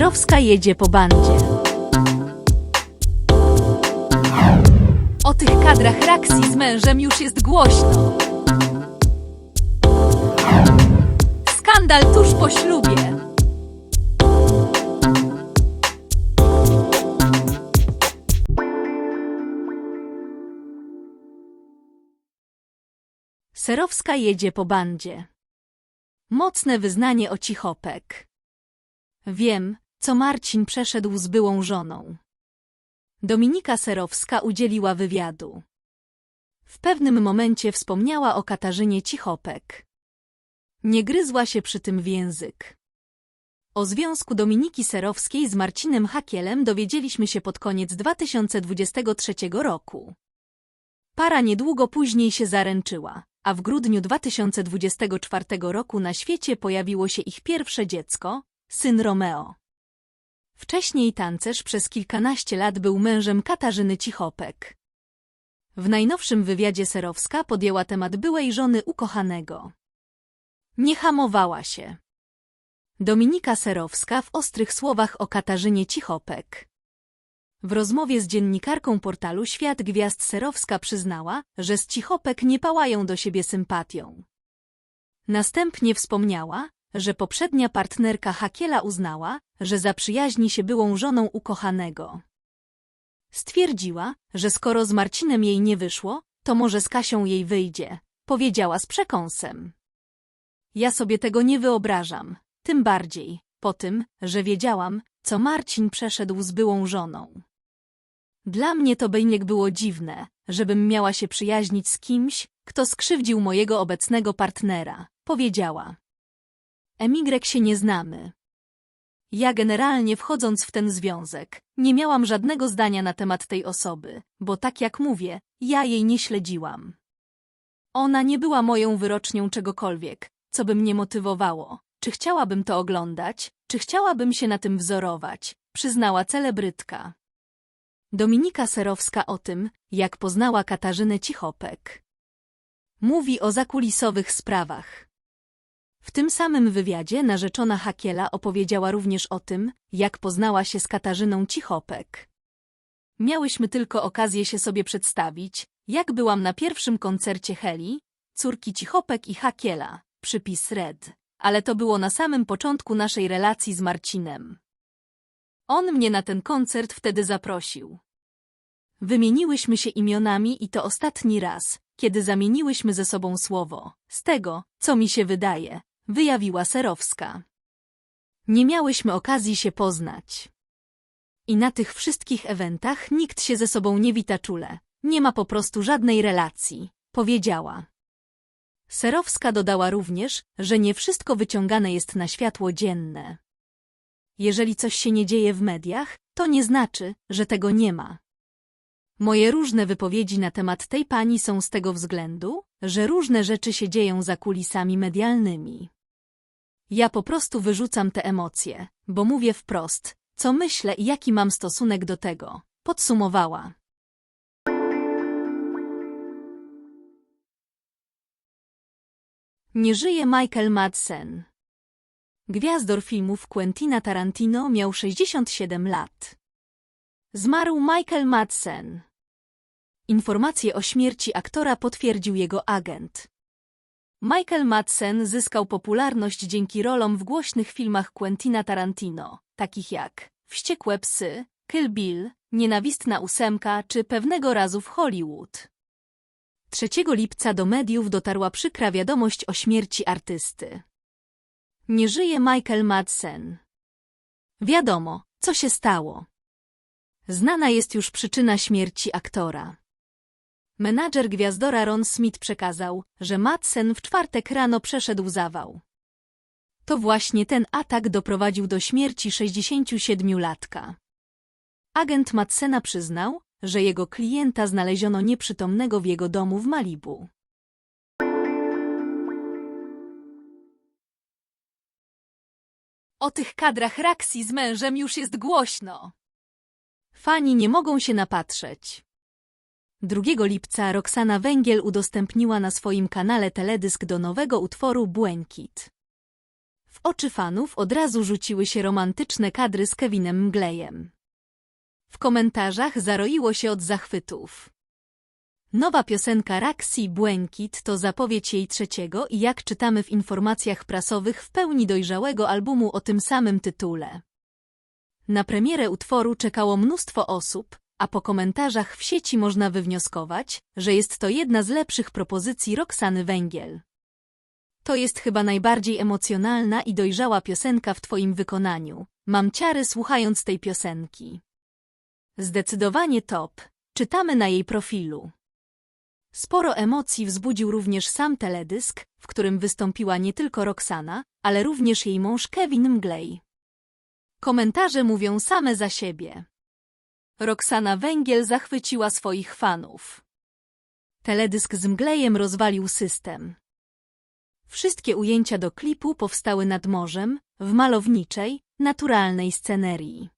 Serowska jedzie po bandzie. O tych kadrach Raksi z mężem już jest głośno. Skandal tuż po ślubie. Serowska jedzie po bandzie. Mocne wyznanie o cichopek. Wiem, co Marcin przeszedł z byłą żoną. Dominika Serowska udzieliła wywiadu. W pewnym momencie wspomniała o Katarzynie Cichopek. Nie gryzła się przy tym w język. O związku Dominiki Serowskiej z Marcinem Hakielem dowiedzieliśmy się pod koniec 2023 roku. Para niedługo później się zaręczyła, a w grudniu 2024 roku na świecie pojawiło się ich pierwsze dziecko, syn Romeo. Wcześniej tancerz przez kilkanaście lat był mężem Katarzyny Cichopek. W najnowszym wywiadzie Serowska podjęła temat byłej żony ukochanego. Nie hamowała się. Dominika Serowska w ostrych słowach o Katarzynie Cichopek. W rozmowie z dziennikarką portalu Świat Gwiazd Serowska przyznała, że z Cichopek nie pałają do siebie sympatią. Następnie wspomniała, że poprzednia partnerka Hakiela uznała, że zaprzyjaźni się byłą żoną ukochanego. Stwierdziła, że skoro z Marcinem jej nie wyszło, to może z Kasią jej wyjdzie, powiedziała z przekąsem. Ja sobie tego nie wyobrażam, tym bardziej, po tym, że wiedziałam, co Marcin przeszedł z byłą żoną. Dla mnie to bejniek było dziwne, żebym miała się przyjaźnić z kimś, kto skrzywdził mojego obecnego partnera, powiedziała. Emigrek się nie znamy. Ja generalnie wchodząc w ten związek, nie miałam żadnego zdania na temat tej osoby, bo tak jak mówię, ja jej nie śledziłam. Ona nie była moją wyrocznią czegokolwiek, co by mnie motywowało, czy chciałabym to oglądać, czy chciałabym się na tym wzorować, przyznała celebrytka. Dominika Serowska o tym, jak poznała Katarzynę Cichopek. Mówi o zakulisowych sprawach. W tym samym wywiadzie narzeczona Hakiela opowiedziała również o tym, jak poznała się z Katarzyną Cichopek. Miałyśmy tylko okazję się sobie przedstawić, jak byłam na pierwszym koncercie Heli, córki Cichopek i Hakiela, przypis Red, ale to było na samym początku naszej relacji z Marcinem. On mnie na ten koncert wtedy zaprosił. Wymieniłyśmy się imionami i to ostatni raz, kiedy zamieniłyśmy ze sobą słowo. Z tego, co mi się wydaje, wyjawiła Serowska. Nie miałyśmy okazji się poznać. I na tych wszystkich eventach nikt się ze sobą nie wita czule. Nie ma po prostu żadnej relacji, powiedziała. Serowska dodała również, że nie wszystko wyciągane jest na światło dzienne. Jeżeli coś się nie dzieje w mediach, to nie znaczy, że tego nie ma. Moje różne wypowiedzi na temat tej pani są z tego względu, że różne rzeczy się dzieją za kulisami medialnymi. Ja po prostu wyrzucam te emocje, bo mówię wprost, co myślę i jaki mam stosunek do tego, podsumowała. Nie żyje Michael Madsen. Gwiazdor filmów Quentina Tarantino miał 67 lat. Zmarł Michael Madsen. Informację o śmierci aktora potwierdził jego agent. Michael Madsen zyskał popularność dzięki rolom w głośnych filmach Quentina Tarantino, takich jak Wściekłe psy, Kill Bill, Nienawistna ósemka czy Pewnego razu w Hollywood. 3 lipca do mediów dotarła przykra wiadomość o śmierci artysty. Nie żyje Michael Madsen. Wiadomo, co się stało. Znana jest już przyczyna śmierci aktora. Menadżer gwiazdora Ron Smith przekazał, że Madsen w czwartek rano przeszedł zawał. To właśnie ten atak doprowadził do śmierci 67-latka. Agent Madsena przyznał, że jego klienta znaleziono nieprzytomnego w jego domu w Malibu. O tych kadrach Raksi z mężem już jest głośno. Fani nie mogą się napatrzeć. 2 lipca Roxana Węgiel udostępniła na swoim kanale teledysk do nowego utworu Błękit. W oczy fanów od razu rzuciły się romantyczne kadry z Kevinem Mglejem. W komentarzach zaroiło się od zachwytów. Nowa piosenka Raksi Błękit to zapowiedź jej trzeciego i jak czytamy w informacjach prasowych w pełni dojrzałego albumu o tym samym tytule. Na premierę utworu czekało mnóstwo osób, a po komentarzach w sieci można wywnioskować, że jest to jedna z lepszych propozycji Roxany Węgiel. To jest chyba najbardziej emocjonalna i dojrzała piosenka w Twoim wykonaniu. Mam ciary słuchając tej piosenki. Zdecydowanie top, czytamy na jej profilu. Sporo emocji wzbudził również sam teledysk, w którym wystąpiła nie tylko Roxana, ale również jej mąż Kevin Mglej. Komentarze mówią same za siebie. Roxana Węgiel zachwyciła swoich fanów. Teledysk z Mglejem rozwalił system. Wszystkie ujęcia do klipu powstały nad morzem, w malowniczej, naturalnej scenerii.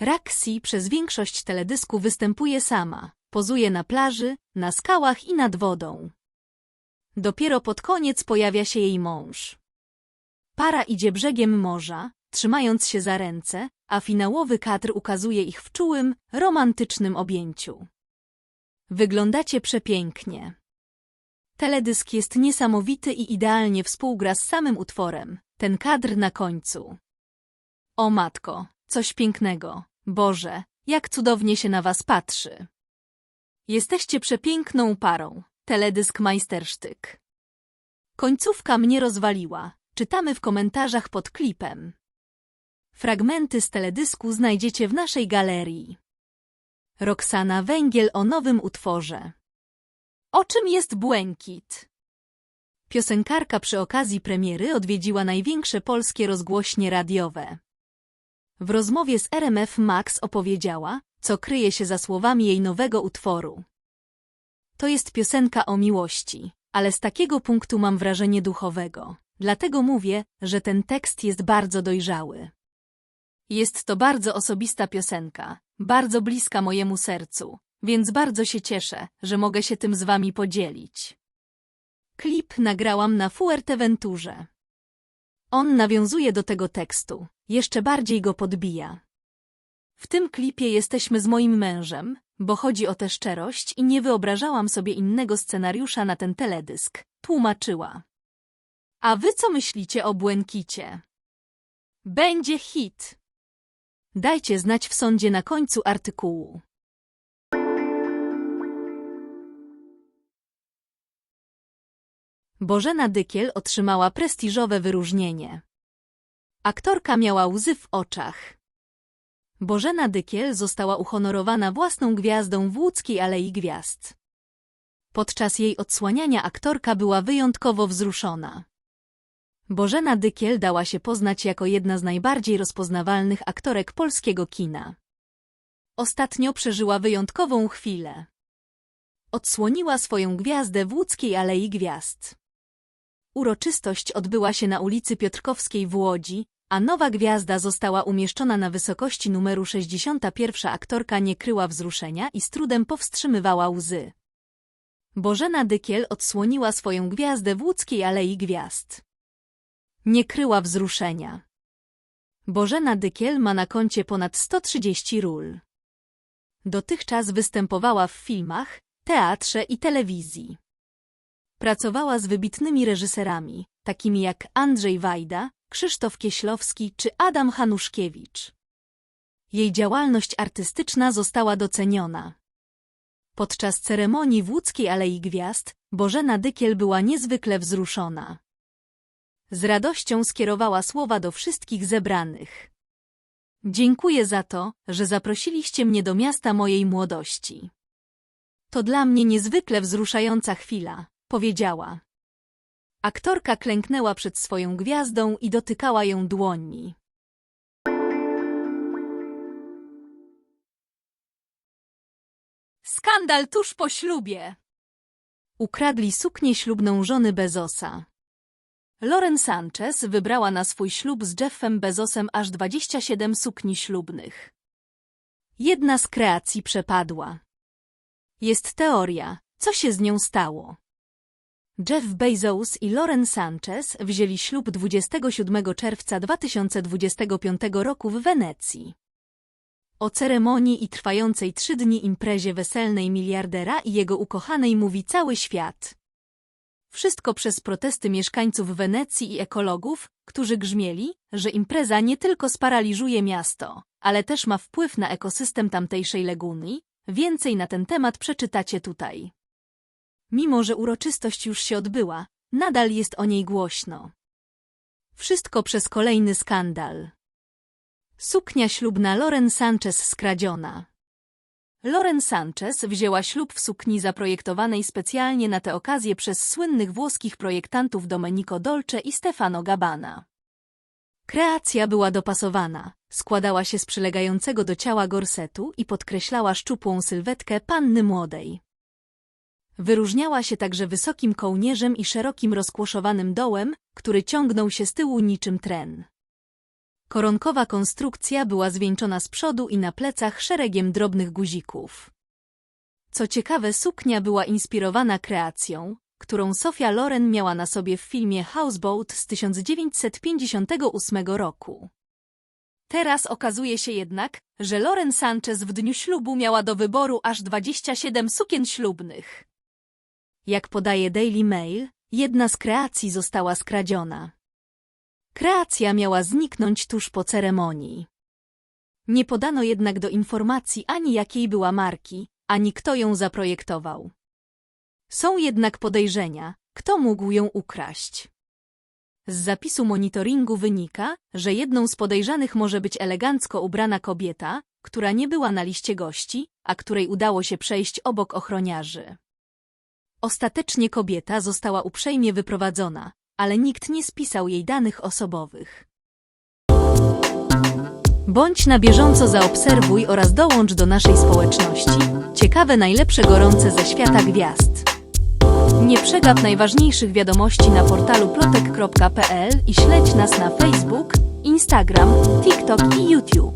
Raksi przez większość teledysku występuje sama, pozuje na plaży, na skałach i nad wodą. Dopiero pod koniec pojawia się jej mąż. Para idzie brzegiem morza, trzymając się za ręce, a finałowy kadr ukazuje ich w czułym, romantycznym objęciu. Wyglądacie przepięknie. Teledysk jest niesamowity i idealnie współgra z samym utworem, ten kadr na końcu. O matko, coś pięknego, Boże, jak cudownie się na was patrzy. Jesteście przepiękną parą, teledysk majstersztyk. Końcówka mnie rozwaliła, czytamy w komentarzach pod klipem. Fragmenty z teledysku znajdziecie w naszej galerii. Roxana Węgiel o nowym utworze. O czym jest błękit? Piosenkarka przy okazji premiery odwiedziła największe polskie rozgłośnie radiowe. W rozmowie z RMF Max opowiedziała, co kryje się za słowami jej nowego utworu. To jest piosenka o miłości, ale z takiego punktu mam wrażenie duchowego. Dlatego mówię, że ten tekst jest bardzo dojrzały. Jest to bardzo osobista piosenka, bardzo bliska mojemu sercu, więc bardzo się cieszę, że mogę się tym z wami podzielić. Klip nagrałam na Fuerteventurze. On nawiązuje do tego tekstu, jeszcze bardziej go podbija. W tym klipie jesteśmy z moim mężem, bo chodzi o tę szczerość i nie wyobrażałam sobie innego scenariusza na ten teledysk, tłumaczyła. A wy co myślicie o Błękicie? Będzie hit. Dajcie znać w sądzie na końcu artykułu. Bożena Dykiel otrzymała prestiżowe wyróżnienie. Aktorka miała łzy w oczach. Bożena Dykiel została uhonorowana własną gwiazdą w Łódzkiej Alei Gwiazd. Podczas jej odsłaniania aktorka była wyjątkowo wzruszona. Bożena Dykiel dała się poznać jako jedna z najbardziej rozpoznawalnych aktorek polskiego kina. Ostatnio przeżyła wyjątkową chwilę. Odsłoniła swoją gwiazdę w Łódzkiej Alei Gwiazd. Uroczystość odbyła się na ulicy Piotrkowskiej w Łodzi, a nowa gwiazda została umieszczona na wysokości numeru 61. Aktorka nie kryła wzruszenia i z trudem powstrzymywała łzy. Bożena Dykiel odsłoniła swoją gwiazdę w Łódzkiej Alei Gwiazd. Nie kryła wzruszenia. Bożena Dykiel ma na koncie ponad 130 ról. Dotychczas występowała w filmach, teatrze i telewizji. Pracowała z wybitnymi reżyserami, takimi jak Andrzej Wajda, Krzysztof Kieślowski czy Adam Hanuszkiewicz. Jej działalność artystyczna została doceniona. Podczas ceremonii w Łódzkiej Alei Gwiazd Bożena Dykiel była niezwykle wzruszona. Z radością skierowała słowa do wszystkich zebranych. Dziękuję za to, że zaprosiliście mnie do miasta mojej młodości. To dla mnie niezwykle wzruszająca chwila, powiedziała. Aktorka klęknęła przed swoją gwiazdą i dotykała ją dłoni. Skandal tuż po ślubie. Ukradli suknię ślubną żony Bezosa. Loren Sanchez wybrała na swój ślub z Jeffem Bezosem aż 27 sukni ślubnych. Jedna z kreacji przepadła. Jest teoria, co się z nią stało. Jeff Bezos i Lauren Sanchez wzięli ślub 27 czerwca 2025 roku w Wenecji. O ceremonii i trwającej trzy dni imprezie weselnej miliardera i jego ukochanej mówi cały świat. Wszystko przez protesty mieszkańców Wenecji i ekologów, którzy grzmieli, że impreza nie tylko sparaliżuje miasto, ale też ma wpływ na ekosystem tamtejszej laguny. Więcej na ten temat przeczytacie tutaj. Mimo, że uroczystość już się odbyła, nadal jest o niej głośno. Wszystko przez kolejny skandal. Suknia ślubna Loren Sanchez skradziona. Loren Sanchez wzięła ślub w sukni zaprojektowanej specjalnie na tę okazję przez słynnych włoskich projektantów Domenico Dolce i Stefano Gabbana. Kreacja była dopasowana, składała się z przylegającego do ciała gorsetu i podkreślała szczupłą sylwetkę panny młodej. Wyróżniała się także wysokim kołnierzem i szerokim rozkłoszowanym dołem, który ciągnął się z tyłu niczym tren. Koronkowa konstrukcja była zwieńczona z przodu i na plecach szeregiem drobnych guzików. Co ciekawe, suknia była inspirowana kreacją, którą Sofia Loren miała na sobie w filmie Houseboat z 1958 roku. Teraz okazuje się jednak, że Loren Sanchez w dniu ślubu miała do wyboru aż 27 sukien ślubnych. Jak podaje Daily Mail, jedna z kreacji została skradziona. Kreacja miała zniknąć tuż po ceremonii. Nie podano jednak do informacji ani jakiej była marki, ani kto ją zaprojektował. Są jednak podejrzenia, kto mógł ją ukraść. Z zapisu monitoringu wynika, że jedną z podejrzanych może być elegancko ubrana kobieta, która nie była na liście gości, a której udało się przejść obok ochroniarzy. Ostatecznie kobieta została uprzejmie wyprowadzona, ale nikt nie spisał jej danych osobowych. Bądź na bieżąco zaobserwuj oraz dołącz do naszej społeczności. Ciekawe najlepsze gorące ze świata gwiazd. Nie przegap najważniejszych wiadomości na portalu plotek.pl i śledź nas na Facebook, Instagram, TikTok i YouTube.